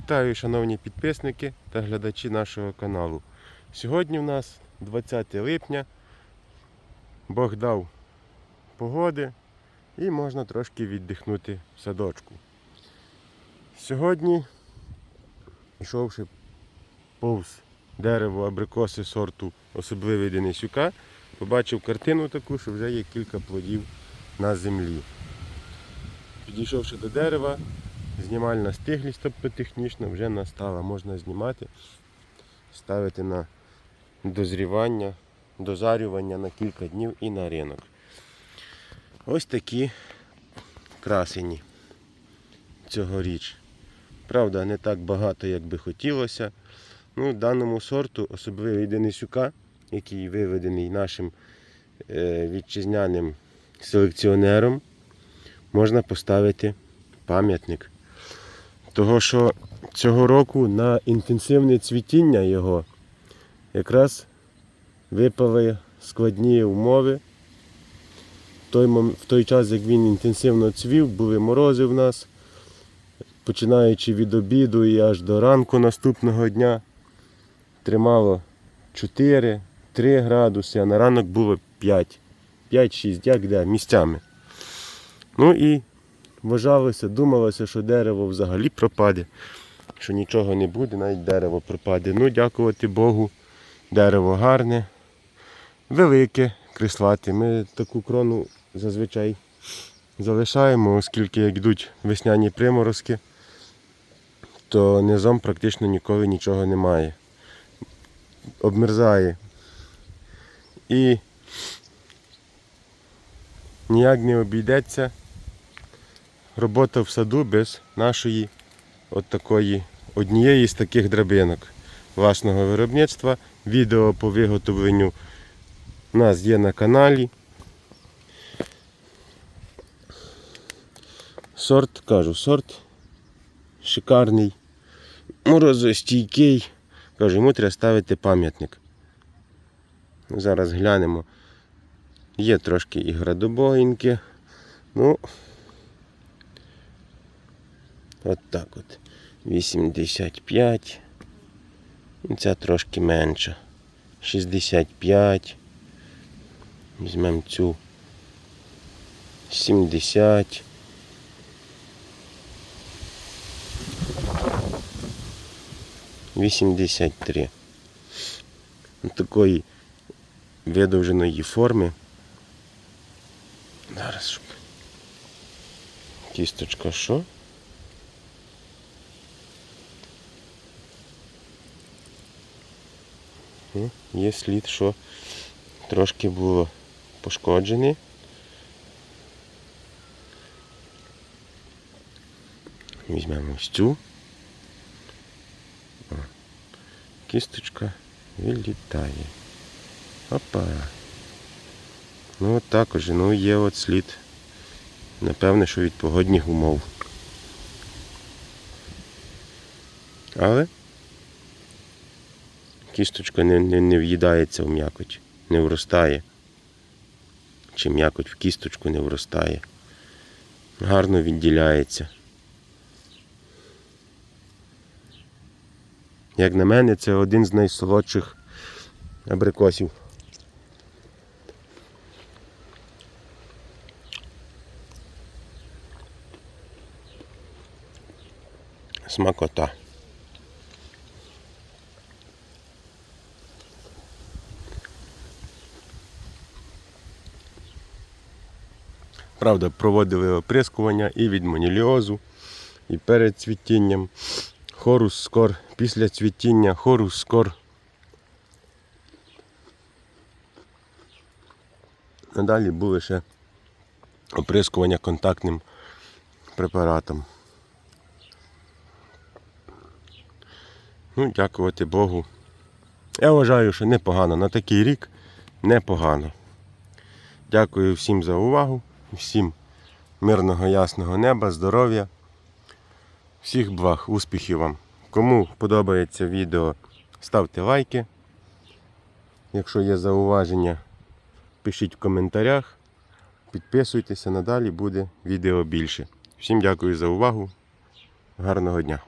Вітаю, шановні підписники та глядачі нашого каналу. Сьогодні в нас 20 липня. Бог дав погоди і можна трошки віддихнути в садочку. Сьогодні, йшовши повз дерево абрикоси сорту особливий Денисюка, побачив картину таку, що вже є кілька плодів на землі. Підійшовши до дерева, знімальна стиглість, тобто технічно вже настала. Можна знімати, ставити на дозрівання, дозарювання на кілька днів і на ринок. Ось такі красені цьогоріч. Правда, не так багато, як би хотілося. Ну, даному сорту, особливо Денисюка, який виведений нашим е, вітчизняним селекціонером, можна поставити пам'ятник. Того, що цього року на інтенсивне цвітіння його якраз випали складні умови. В той, час, як він інтенсивно цвів, були морози в нас, починаючи від обіду і аж до ранку наступного дня тримало 4-3 градуси, а на ранок було 5. 5-6, як де, місцями. Ну і вважалося, думалося, що дерево взагалі пропаде, що нічого не буде, навіть дерево пропаде. Ну, дякувати Богу, дерево гарне, велике, крислате. Ми таку крону зазвичай залишаємо, оскільки як йдуть весняні приморозки, то низом практично ніколи нічого немає. Обмерзає. І ніяк не обійдеться робота в саду без нашої от такої однієї з таких драбинок власного виробництва. Відео по виготовленню у нас є на каналі. Сорт, кажу, сорт шикарний, морозостійкий. Кажу, йому треба ставити пам'ятник. Зараз глянемо. Є трошки і градобоїнки. Ну, От так от. 85. І Ця трошки менша. 65. Візьмемо цю. 70. Вісімдесят три. Такої видовженої форми. Зараз. Кісточка що? Ну, Є слід, що трошки було пошкоджене. Візьмемо ось цю. О, Кісточка вилітає. Опа. Ну от також, ну є от слід. Напевне, що від погодних умов. Але кісточка не, не, не в'їдається в м'якоть, не вростає. Чи м'якоть в кісточку не вростає. Гарно відділяється. Як на мене, це один з найсолодших абрикосів. Смакота. Правда, проводили оприскування і від маніліозу, і перед цвітінням. Хорус скор, після цвітіння, хорус скор. Надалі були ще оприскування контактним препаратом. Ну, дякувати Богу. Я вважаю, що непогано. На такий рік непогано. Дякую всім за увагу, всім мирного ясного неба, здоров'я, всіх благ, успіхів вам. Кому подобається відео, ставте лайки. Якщо є зауваження, пишіть в коментарях. Підписуйтеся, надалі буде відео більше. Всім дякую за увагу. Гарного дня!